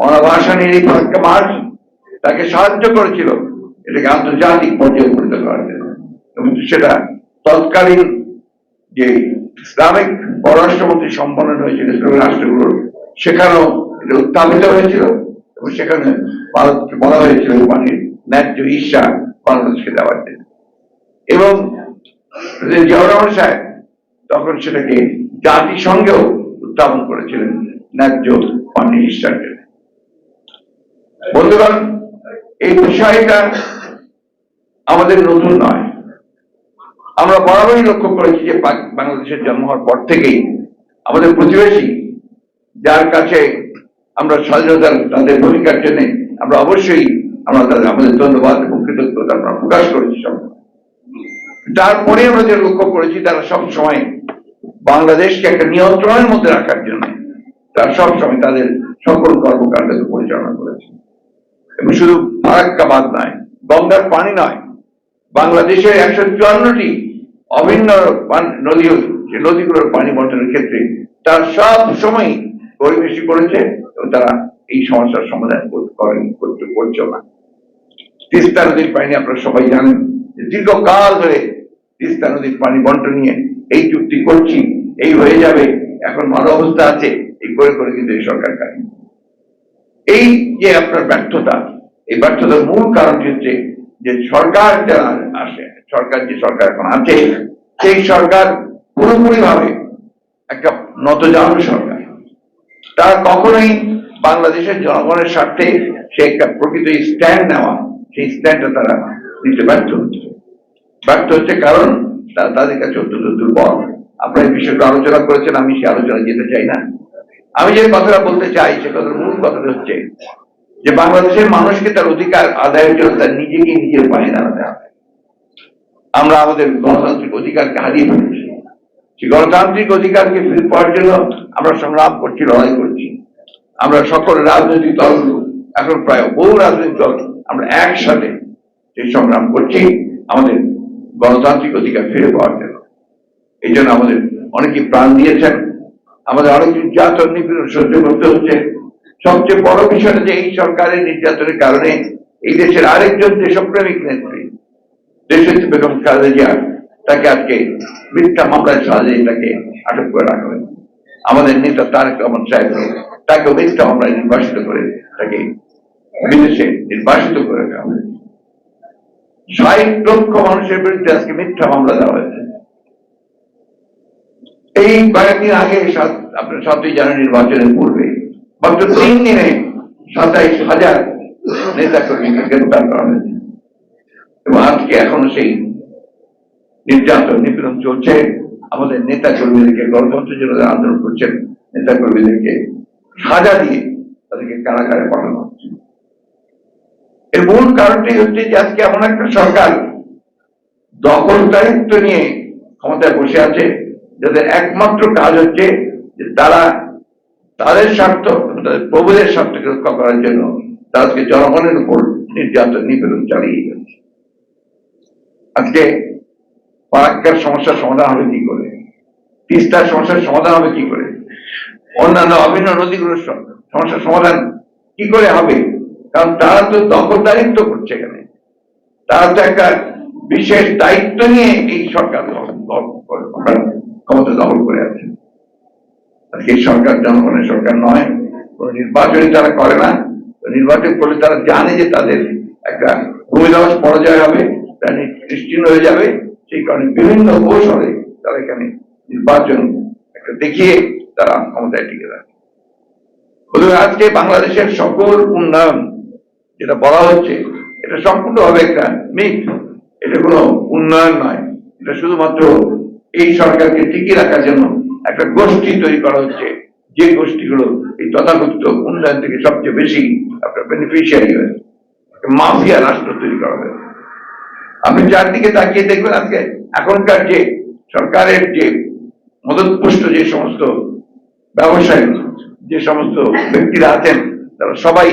মনোভাষণের এই ফারাক্কা মার্চ তাকে সাহায্য করেছিল। এটাকে আন্তর্জাতিক পর্যায়ে উপনীত করার জন্য সেটা তৎকালীন যে ইসলামিক পররাষ্ট্রমন্ত্রী সম্মেলন হয়েছিল, ইসলামিক রাষ্ট্রগুলোর, সেখানেও এটা উত্থাপিত হয়েছিল এবং সেখানে ভারতকে বলা হয়েছিল পানির ন্যায্য ঈর্ষা বাংলাদেশকে দেওয়ার জন্য। এবং জিয়াউর সাহেব তখন সেটাকে জাতিসংঘেও উত্থাপন করেছিলেন, ন্যায্য পানির জন্য। বন্ধুগণ, এই বিষয়টা আমাদের নতুন নয়। আমরা বরাবরই লক্ষ্য করেছি যে বাংলাদেশের জন্ম হওয়ার পর থেকেই আমাদের প্রতিবেশী, যার কাছে আমরা স্বাধীনতার তাদের ভূমিকার জন্য আমরা অবশ্যই আমরা তাদের আমাদের ধন্যবাদ এবং কৃতজ্ঞতা আমরা প্রকাশ করেছি সব। তারপরে আমরা যে লক্ষ্য করেছি, তারা সব সময় বাংলাদেশকে একটা নিয়ন্ত্রণের মধ্যে রাখার জন্য তারা সব সময় তাদের সকল কর্মকাণ্ডকে পরিচালনা করেছে। এবং শুধু ফারাক্কাবাদ নয়, গঙ্গার পানি নয়, বাংলাদেশের একশো চুয়ান্নটি অভিন্ন নদী যে নদীগুলোর পানি বন্টনের ক্ষেত্রে তারা সব সময় পরিবেশী করেছে এবং তারা এই সমস্যার সমাধান কর- করেন করছে না। তিস্তা নদীর পানি আপনারা সবাই জানেন দীর্ঘকাল ধরে তিস্তা নদীর পানি বন্টন নিয়ে এই চুক্তি করছি, এই হয়ে যাবে, এখন ভালো অবস্থা আছে, এই করে করে কিন্তু এই সরকার কাজ। এই যে আপনার ব্যর্থতা, এই ব্যর্থতার মূল কারণটি হচ্ছে যে সরকার যারা আসে, সরকার যে সরকার এখন আছে, সেই সরকার পুরোপুরি ভাবে একটা নতজানু সরকার। তারা কখনোই বাংলাদেশের জনগণের স্বার্থে সে একটা প্রকৃত স্ট্যান্ড নেওয়া, সেই স্ট্যান্ডটা তারা নিতে ব্যর্থ হচ্ছে। ব্যর্থ হচ্ছে কারণ তারা তাদের কাছে অত্যন্ত দুর্বল। আপনারা বিষয়টা আলোচনা করেছেন, আমি সে আলোচনা যেতে চাই না। আমি যে কথাটা বলতে চাই সে কথার মূল কথাটা হচ্ছে যে বাংলাদেশের মানুষকে তার অধিকার আদায়ের জন্য তার নিজেকে নিজের পায়ে দাঁড়াতে হবে। আমরা আমাদের গণতান্ত্রিক অধিকারকে হারিয়ে ফেলেছি। সেই গণতান্ত্রিক অধিকারকে ফিরে পাওয়ার জন্য আমরা সংগ্রাম করছি, লড়াই করছি। আমরা সকল রাজনৈতিক দলগুলো, এখন প্রায় বহু রাজনৈতিক দল আমরা একসাথে সেই সংগ্রাম করছি, আমাদের গণতান্ত্রিক অধিকার ফিরে পাওয়ার জন্য। এই জন্য আমাদের অনেকে প্রাণ দিয়েছেন। আমাদের অনেক নির্যাতন, নিপীড়ন সহ্য করতে হচ্ছে। সবচেয়ে বড় বিষয়টা যে এই সরকারের নির্যাতনের কারণে এই দেশের আরেকজন দেশপ্রেমিক নেত্রী দেশের বেগম খালেদা তাকে আজকে মিথ্যা মামলায় সাজিয়ে তাকে আটক করে রাখা হয়েছে। আমাদের নেতা তারেক রহমান সাহেব তাকে মিথ্যা মামলায় নির্বাসিত করে তাকে বিদেশে নির্বাসিত করে রাখা হয়েছে। ষাট লক্ষ মানুষের বিরুদ্ধে আজকে মিথ্যা মামলা এই কয়েকদিন আগে আপনার সাতই জানুয়ারি নির্বাচনের পূর্বে, মাত্র তিন দিনে সাতাইশ হাজার নেতা কর্মীকে গ্রেপ্তার করা হয়েছে। এবং আজকে এখনও সেই নির্যাতন, নিপীড়ন চলছে। আমাদের নেতা কর্মীদেরকে গণতন্ত্রের জন্য আন্দোলন করছেন নেতা কর্মীদেরকে সাজা দিয়ে তাদেরকে কারাগারে পাঠানো হচ্ছে। এর মূল কারণটি হচ্ছে যে আজকে এমন একটা সরকার দখলদারিত্ব নিয়ে ক্ষমতায় বসে আছে। যাদের একমাত্র কাজ হচ্ছে তারা তাদের স্বার্থ প্রভুদের স্বার্থকে রক্ষা করার জন্য তাদেরকে জনগণের উপর নির্যাতন, নিপীড়ন চালিয়ে যাচ্ছে। আজকে ফারাক্কার সমস্যার সমাধান হবে কি করে? তিস্তার সমস্যার সমাধান হবে কি করে? অন্যান্য অভিন্ন নদীগুলোর সমস্যার সমাধান কি করে হবে? কারণ তারা তো দখলদারিত্ব করছে এখানে। তারা তো একটা বিশেষ দায়িত্ব নিয়ে এই সরকার ক্ষমতা দখল করে আছে। আজকে সরকার জনগণের সরকার নয়, কোন নির্বাচনই তারা করে না। নির্বাচন করলে তারা জানে যে তাদের একটা ভূমিধস পরাজয় হবে, তারা নিশ্চিন্ন হয়ে যাবে। সেই কারণে বিভিন্ন কৌশলে তারা এখানে নির্বাচন একটা দেখিয়ে তারা ক্ষমতায় টিকে থাকে। আজকে বাংলাদেশের সকল উন্নয়ন যেটা বলা হচ্ছে, এটা সম্পূর্ণভাবে একটা মিথ। এটা কোনো উন্নয়ন নয়। এটা শুধুমাত্র এই সরকারকে টিকিয়ে রাখার জন্য একটা গোষ্ঠী তৈরি করা হচ্ছে। যে গোষ্ঠীগুলো এই তথাকথিত উন্নয়ন থেকে সবচেয়ে বেশি আপনার বেনিফিশিয়ারি হয়েছে মাফিয়া রাষ্ট্র তৈরি করা হয়েছে। আপনি চারদিকে তাকিয়ে দেখবেন আজকে এখনকার যে সরকারের যে মদতপুষ্ট যে সমস্ত ব্যবসায়ী, যে সমস্ত ব্যক্তিরা আছেন, তারা সবাই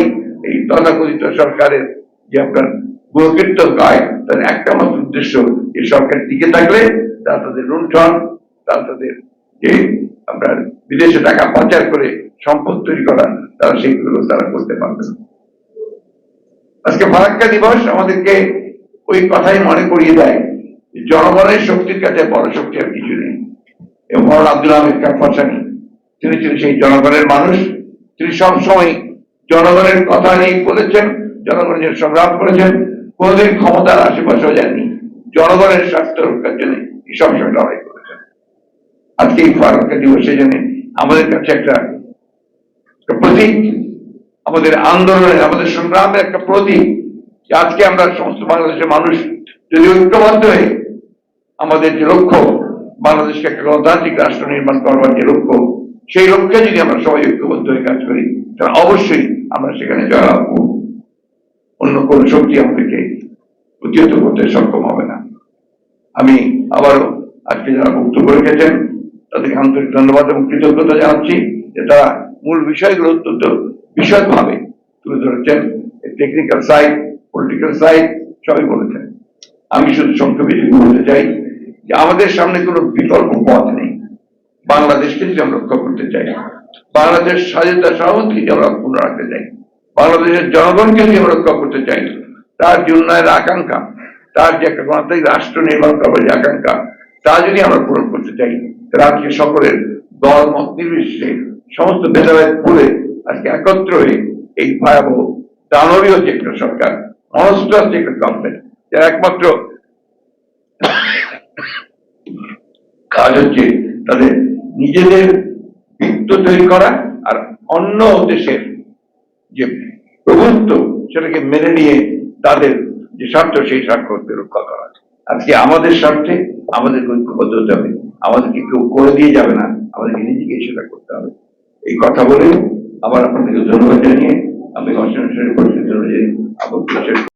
এই তথাকথিত সরকারের যে আপনার গুণকীর্তন গায় তার একটা মাত্র উদ্দেশ্য এই সরকার টিকে থাকলে তারা তাদের লুণ্ঠন তারা তাদের যে আপনার বিদেশে টাকা পাচার করে সম্পদ তৈরি করা তারা সেইগুলো তারা করতে পারবে আজকে ফারাক্কা দিবস আমাদেরকে ওই কথাই মনে করিয়ে দেয় জনগণের শক্তির কাছে বড় শক্তি আর কিছু নেই। এবং মহান আব্দুল আহমেদ খান ফাসানি তিনি ছিলেন সেই জনগণের মানুষ। তিনি সবসময় জনগণের কথা নিয়ে বলেছেন, জনগণের সংগ্রাম করেছেন, কোনোদিন ক্ষমতার আশেপাশেও যাননি। জনগণের স্বার্থ রক্ষার জন্য সবসময় লড়াই করেছেন। আজকে এই ফারাক্কা দিবসের জন্য আমাদের কাছে একটা একটা প্রতীক, আমাদের আন্দোলনের, আমাদের সংগ্রামের একটা প্রতীক আজকে আমরা সমস্ত বাংলাদেশের মানুষ যদি ঐক্যবদ্ধ হয়ে আমাদের যে লক্ষ্য, বাংলাদেশকে একটা গণতান্ত্রিক রাষ্ট্র নির্মাণ করবার যে লক্ষ্য, সেই লক্ষ্যে যদি আমরা সবাই ঐক্যবদ্ধ হয়ে কাজ করি, তাহলে অবশ্যই আমরা সেখানে জয়লাভ করব। অন্য কোন শক্তি আমাদেরকে প্রতিহত করতে সক্ষম হবে না। আমি আবারও আজকে যারা বক্তব্য রেখেছেন, তাদেরকে আন্তরিক ধন্যবাদ এবং কৃতজ্ঞতা জানাচ্ছি যে তারা মূল বিষয়গুলো অত্যন্ত বিশদভাবে তুলে ধরেছেন। টেকনিক্যাল সাইড পলিটিক্যাল সাইড সবই বলেছেন। আমি শুধু সংক্ষেপে যেটুকু বলতে চাই যে আমাদের সামনে কোনো বিকল্প পথ নেই। বাংলাদেশকে যদি আমরা রক্ষা করতে চাই, বাংলাদেশ স্বাধীনতা সহমতকে যদি আমরা অক্ষুণ্ণ রাখতে চাই, বাংলাদেশের জনগণকে যদি আমরা রক্ষা করতে চাই, তার যে উন্নয়নের আকাঙ্ক্ষা তার যে একটা গণতান্ত্রিক রাষ্ট্র নির্মাণ করবার যে আকাঙ্ক্ষা, তা যদি আমরা পূরণ করতে চাই, তাহলে আজকে সকলের দল, মত নির্বিশেষে সমস্ত ভেদাভেদ ভুলে আজকে একত্র হয়ে এই ভয়াবহ দানবীয় যে একটা সরকার মনস্টার যে একটা গভর্নমেন্ট যার একমাত্র কাজ হচ্ছে তাদের নিজেদের বৃত্ত তৈরি করা আর অন্য দেশের যে প্রভুত্ব, সেটাকে মেনে নিয়ে তাদের যে স্বার্থ, সেই স্বার্থকে রক্ষা করা আজকে আমাদের স্বার্থে আমাদের ঐক্যবদ্ধ হতে হবে। আমাদেরকে কেউ করে দিয়ে যাবে না। আমাদেরকে নিজেকে সেটা করতে হবে। এই কথা বলে আবার আপনাদেরকে ধন্যবাদ জানিয়ে আমি অসীম পরিস্থিতি অনুযায়ী আবার